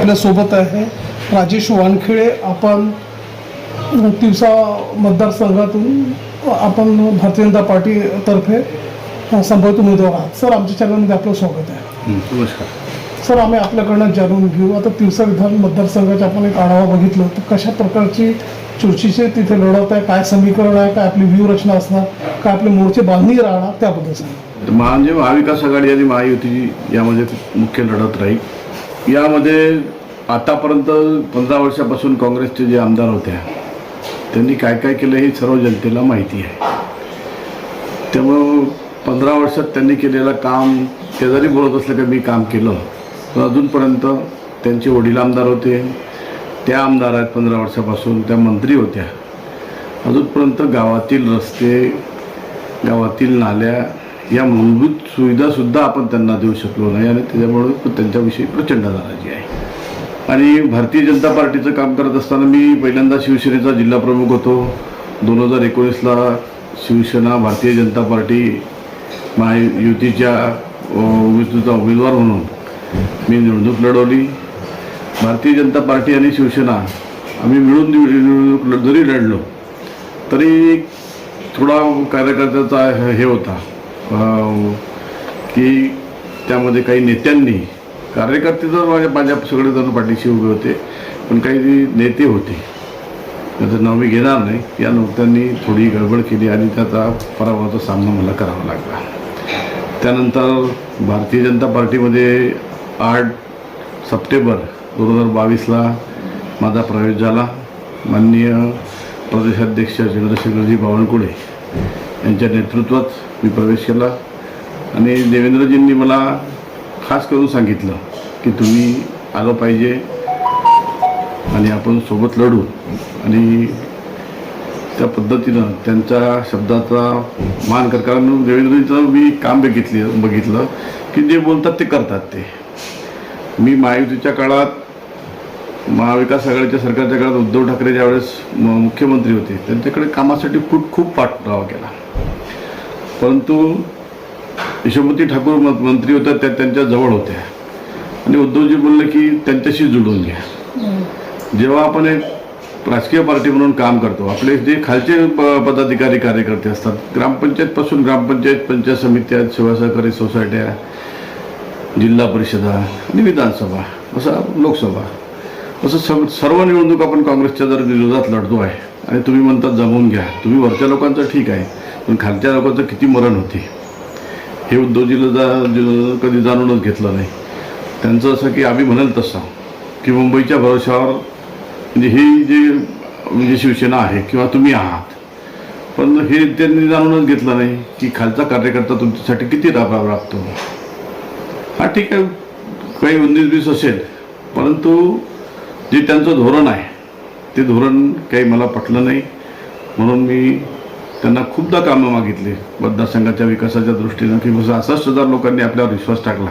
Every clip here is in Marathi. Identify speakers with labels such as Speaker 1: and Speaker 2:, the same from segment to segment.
Speaker 1: आपल्यासोबत आहे. राजेश वानखेडे आपण तिवसा मतदारसंघातून आपण भारतीय जनता पार्टीतर्फे संभावित उमेदवार आहात. सर आमच्या चॅनलमध्ये आपलं स्वागत आहे.
Speaker 2: नमस्कार.
Speaker 1: सर आम्ही आपल्याकडनं जाणून घेऊ. आता तिवसा विधान मतदारसंघाचा आपण एक आढावा बघितलं. तर कशा प्रकारची चुरशीचे तिथे लढत आहे? काय समीकरण आहे? काय आपली व्यूहरचना असणार? काय आपले मोर्चे बांधणी राहणार? त्याबद्दल सांगा.
Speaker 2: म्हणजे महाविकास आघाडी आणि महायुती यामध्ये मुख्य लढत राहील. यामध्ये आतापर्यंत पंधरा वर्षापासून काँग्रेसचे जे आमदार होत्या त्यांनी काय काय केलं हे सर्व जनतेला माहिती आहे. त्यामुळं पंधरा वर्षात त्यांनी केलेलं काम ते जरी बोलत असलं की मी काम केलं पण अजूनपर्यंत त्यांचे वडील आमदार होते त्या आमदार आहेत पंधरा वर्षापासून त्या मंत्री होत्या. अजूनपर्यंत गावातील रस्ते गावातील नाल्या या मूलभूत सुविधासुद्धा आपण त्यांना देऊ शकलो नाही आणि त्याच्यामुळे त्यांच्याविषयी प्रचंड नाराजी आहे. आणि भारतीय जनता पार्टीचं काम करत असताना मी पहिल्यांदा शिवसेनेचा जिल्हा प्रमुख होतो. दोन हजार एकोणीसला शिवसेना भारतीय जनता पार्टी महायुतीच्या उमेदवारचा उमेदवार म्हणून मी निवडणूक लढवली. भारतीय जनता पार्टी आणि शिवसेना आम्ही मिळून निवडणूक जरी लढलो तरी थोडा कार्यकर्त्याचा हे- हे होता. की त्यामध्ये काही नेत्यांनी कार्यकर्ते तर माझ्या माझ्या सगळेजण पाठीशी उभे होते पण काही नेते होते. त्याचं नाव मी घेणार नाही. या नोकऱ्यांनी थोडी गडबड केली आणि त्याचा पराभवाचा सामना मला करावा लागला. त्यानंतर भारतीय जनता पार्टीमध्ये आठ सप्टेंबर दोन हजार बावीसला माझा प्रवेश झाला. माननीय प्रदेशाध्यक्ष चंद्रशेखरजी बावनकुळे यांच्या नेतृत्वात मी प्रवेश केला. आणि देवेंद्रजींनी मला खास करून सांगितलं की तुम्ही आलं पाहिजे आणि आपण सोबत लढू. आणि त्या पद्धतीनं त्यांच्या शब्दाचा मान कर कारण देवेंद्रजीचं मी काम बघितले बघितलं की जे बोलतात ते करतात ते. मी महायुतीच्या काळात महाविकास आघाडीच्या सरकारच्या काळात उद्धव ठाकरे ज्यावेळेस म- मुख्यमंत्री होते त्यांच्याकडे कामासाठी खूप खूप पाठपुरावा केला. परंतु यशोमती ठाकूर मंत्री होत्या त्या त्यांच्या जवळ होत्या. आणि उद्धवजी बोलले की त्यांच्याशी जुळून घ्या. जेव्हा आपण एक राजकीय पार्टी म्हणून काम करतो आपले जे खालचे पदाधिकारी कार्यकर्ते असतात ग्रामपंचायतपासून ग्रामपंचायत पंचायत समित्या सेवा सहकारी सोसायट्या जिल्हा परिषदा आणि विधानसभा असं लोकसभा असं सग सर्व निवडणूक आपण काँग्रेसच्या जर विरोधात लढतो आहे आणि तुम्ही म्हणतात जमवून घ्या तुम्ही वरच्या लोकांचं ठीक आहे पण खालच्या लोकांचं किती मरण होते. हे उद्धवजीला जा कधी जाणूनच घेतलं नाही. त्यांचं असं की आम्ही म्हणाल तसं की मुंबईच्या भरोशावर म्हणजे ही जे म्हणजे शिवसेना आहे किंवा तुम्ही आहात. पण हे त्यांनी जाणूनच घेतलं नाही की खालचा कार्यकर्ता तुमच्यासाठी किती राब राबतो. हा ठीक आहे काही उन्नीस वीस असेल परंतु जे त्यांचं धोरण आहे ते धोरण काही मला पटलं नाही. म्हणून मी त्यांना खूपदा कामं मागितली. मतदारसंघाच्या विकासाच्या दृष्टीनं की बस सहासष्ट हजार लोकांनी आपल्यावर विश्वास टाकला.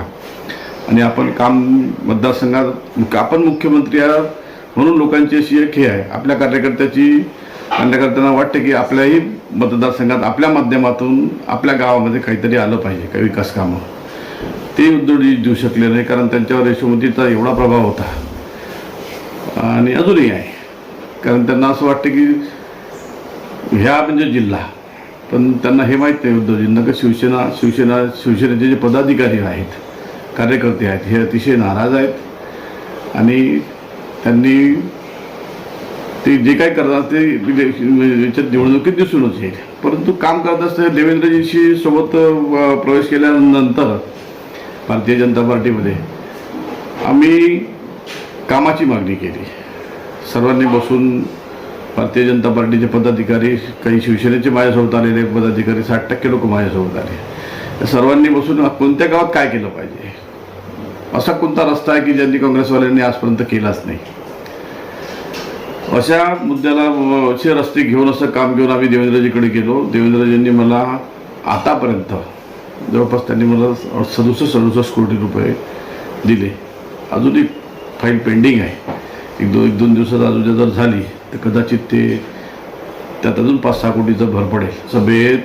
Speaker 2: आणि आपण काम मतदारसंघात आपण मुख्यमंत्री आहात म्हणून लोकांची अशी एक हे आहे. आपल्या कार्यकर्त्याची कार्यकर्त्यांना वाटते की आपल्याही मतदारसंघात आपल्या माध्यमातून आपल्या गावामध्ये काहीतरी आलं पाहिजे काही विकास कामं. ते उद्योगी देऊ शकले नाही कारण त्यांच्यावर यशोमतीचा एवढा प्रभाव होता. आणि अजूनही आहे. कारण त्यांना असं वाटतं की ह्या म्हणजे जिल्हा. पण त्यांना हे माहीत नाही उद्धवजींना का शिवसेना शिवसेना शिवसेनेचे जे पदाधिकारी आहेत कार्यकर्ते आहेत हे अतिशय नाराज आहेत. आणि त्यांनी ते जे काय करतात ते म्हणजे याच्यात निवडणुकीत दिसूनच येईल. परंतु काम करत असताना देवेंद्रजीशी सोबत प्रवेश केल्यानंतर भारतीय जनता पार्टीमध्ये आम्ही कामाची मागणी केली. सर्वांनी बसून भारतीय जनता पार्टीचे पदाधिकारी काही शिवसेनेचे माझ्यासोबत आलेले पदाधिकारी साठ टक्के लोक माझ्यासोबत आले सर्वांनी बसून कोणत्या गावात काय केलं पाहिजे? असा कोणता रस्ता आहे की ज्यांनी काँग्रेसवाल्यांनी आजपर्यंत केलाच नाही? अशा मुद्द्याला असे रस्ते घेऊन असं काम घेऊन आम्ही देवेंद्रजीकडे गेलो. देवेंद्रजींनी मला आतापर्यंत जवळपास त्यांनी मला सदुसष्ट सदुसष्ट कोटी रुपये दिले. अजून एक फाईल पेंडिंग आहे. एक दोन एक दोन दिवसात अजून जर झाली तर कदाचित ते त्यात अजून पाच सहा कोटीचं भर पडेल. सभेत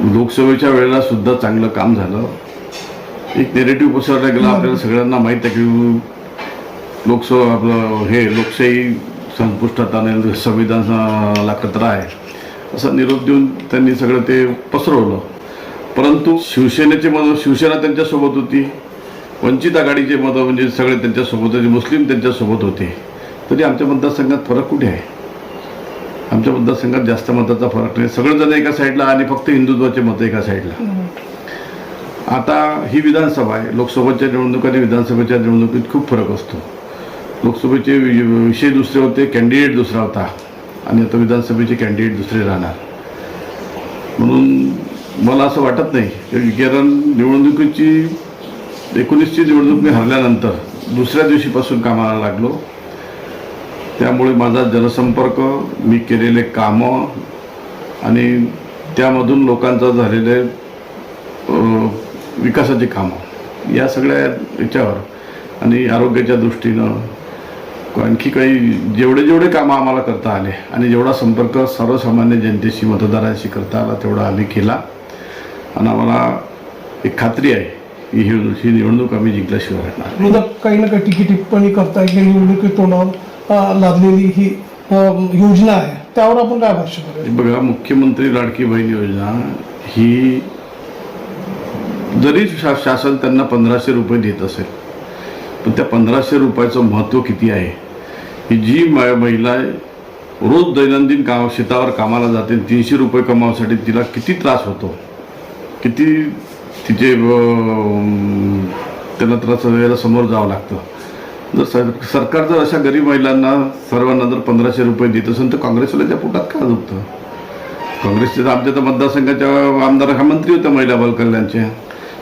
Speaker 2: लोकसभेच्या वेळेला सुद्धा चांगलं काम झालं. एक नेरेटिव्ह पसरला गेला आपल्याला सगळ्यांना माहीत आहे की लोकसभा आपलं हे लोकशाही संपुष्टात आणेल संविधानाला कचरा आहे. असा निरोप देऊन त्यांनी सगळं ते पसरवलं. परंतु शिवसेनेचे मतं शिवसेना त्यांच्यासोबत होती. वंचित आघाडीचे मतं म्हणजे सगळे त्यांच्यासोबत होते मुस्लिम त्यांच्यासोबत होते. तरी आमच्या मतदारसंघात फरक कुठे आहे? आमच्या मतदारसंघात जास्त मताचा फरक नाही. सगळेजण एका साईडला आणि फक्त हिंदुत्वाचे मतं एका साईडला. आता ही विधानसभा आहे. लोकसभेच्या निवडणूक आणि विधानसभेच्या निवडणुकीत खूप फरक असतो. लोकसभेचे वि- विषय दुसरे होते कॅन्डिडेट दुसरा होता. आणि आता विधानसभेचे कॅन्डिडेट दुसरे राहणार. म्हणून मला असं वाटत नाही की कारण निवडणुकीची एकोणीसची निवडणूक मी हरल्यानंतर दुसऱ्या दिवशीपासून कामाला लागलो. त्यामुळे माझा जनसंपर्क मी केलेले कामं आणि त्यामधून लोकांचा झालेले विकासाची कामं या सगळ्या याच्यावर आणि आरोग्याच्या दृष्टीनं आणखी काही जेवढे जेवढे कामं आम्हाला करता आले आणि जेवढा संपर्क सर्वसामान्य जनतेशी मतदारांशी करता आला तेवढा आम्ही केला. आणि आम्हाला एक खात्री आहे की ही ही निवडणूक आम्ही जिंकल्याशिवाय राहणार
Speaker 1: काही ना काही टिकी टिप्पणी करताय की निवडणुकीत तोंडावर लादलेली ही योजना आहे. त्यावर आपण काय भाष्य करूया?
Speaker 2: बघा मुख्यमंत्री लाडकी बहीण योजना ही जरी शा शासन त्यांना पंधराशे रुपये देत असेल पण त्या पंधराशे रुपयाचं महत्त्व किती आहे? ही जी म- महिला रोज दैनंदिन काम शेतावर कामाला जाते तीनशे रुपये कमावसाठी तिला किती त्रास होतो? किती तिचे त्यांना त्याला त्रास वेळेला समोर जावं लागतं? जर सर सरकार जर अशा गरीब महिलांना सर्वांना जर पंधराशे रुपये देत असेल तर काँग्रेसवाल्याच्या पोटात का दुखतं? काँग्रेसच्या तर आमच्या तर मतदारसंघाच्या आमदार हा मंत्री होता महिला बालकल्याणच्या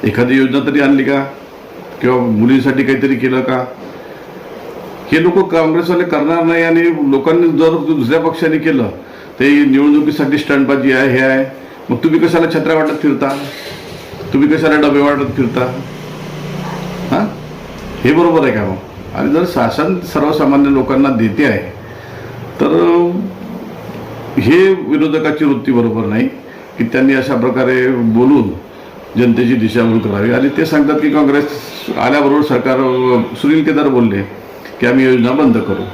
Speaker 2: एखादी योजना तरी आणली का? किंवा मुलींसाठी काहीतरी केलं का? हे लोक काँग्रेसवाले करणार नाही आणि लोकांनी जर दुसऱ्या पक्षाने केलं ते निवडणुकीसाठी स्टंटबाजी आहे हे आहे. मग तुम्ही कशाला छत्र्या वाटत फिरता? तुम्ही कशाला डबे वाटत फिरता? हां? हे बरोबर आहे का मग? आणि जर शासन सर्वसामान्य लोकांना देते आहे तर हे विरोधकाची वृत्ती बरोबर नाही की त्यांनी अशा प्रकारे बोलून जनतेची दिशाभूल करावी. आणि ते सांगतात की काँग्रेस आल्याबरोबर सरकार सुनील केदार बोलले की आम्ही योजना बंद करू.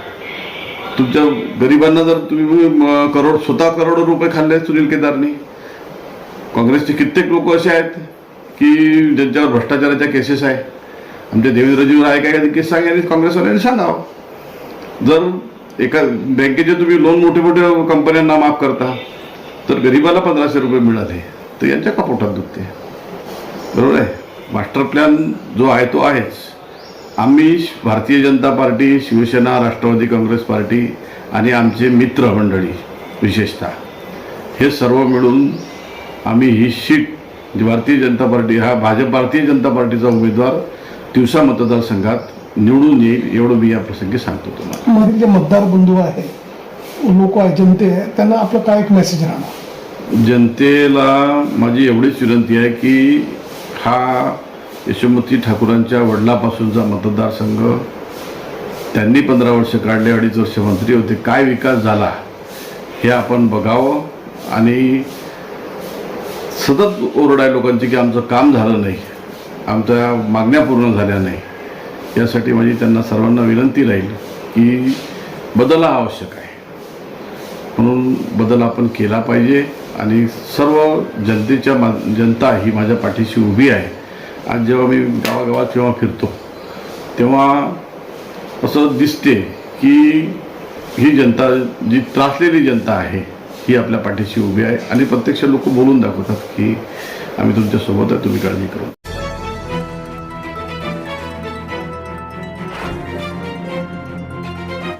Speaker 2: तुमच्या गरिबांना जर तुम्ही करोड स्वतः करोडो रुपये खाल्ले सुनील केदारनी काँग्रेसचे कित्येक लोक असे आहेत की ज्यांच्यावर भ्रष्टाचाराच्या केसेस आहे आमच्या देवेंद्रजी आहे काय? केस सांगा काँग्रेसवाल्यांनी सांगावं. जर एका बँकेचे तुम्ही लोन मोठे मोठे कंपन्यांना माफ करता तर गरिबाला पंधराशे रुपये मिळाले तर यांच्या कपोटात दुखते? बरोबर आहे? मास्टर प्लॅन जो आहे तो आहेच. आम्ही भारतीय जनता पार्टी शिवसेना राष्ट्रवादी काँग्रेस पार्टी आणि आमचे मित्र मंडळी विशेषतः हे सर्व मिळून आम्ही ही सीट जी भारतीय जनता पार्टी हा भाजप भारतीय जनता पार्टीचा उमेदवार तिवसा मतदारसंघात निवडून येईल एवढं मी या प्रसंगी सांगतो तुम्हाला.
Speaker 1: मधील जे मतदार बंधू आहे लोक आहे जनते आहे त्यांना आपलं काय एक मेसेज राहणार?
Speaker 2: जनतेला माझी एवढीच विनंती आहे की हा यशोमती ठाकूरांच्या वडिलापासूनचा मतदारसंघ त्यांनी पंधरा वर्ष काढले अडीच वर्ष मंत्री होते काय विकास झाला हे आपण बघावं आणि सतत ओरड आहे लोकांची की आमचं काम झालं नाही. आमच्या मागण्या पूर्ण झाल्या नाही. यासाठी माझी त्यांना सर्वांना विनंती राहील की बदल हा आवश्यक आहे. म्हणून बदल आपण केला पाहिजे आणि सर्व जनतेच्या मा जनता ही माझ्या पाठीशी उभी आहे. आज जेव्हा मी गावागावात जेव्हा फिरतो तेव्हा असं दिसते की ही जनता जी त्रासलेली जनता आहे ही आपल्या पाठीशी उभी आहे. आणि प्रत्यक्ष लोक बोलून दाखवतात की आम्ही तुमच्यासोबत आहे तुम्ही काळजी करू.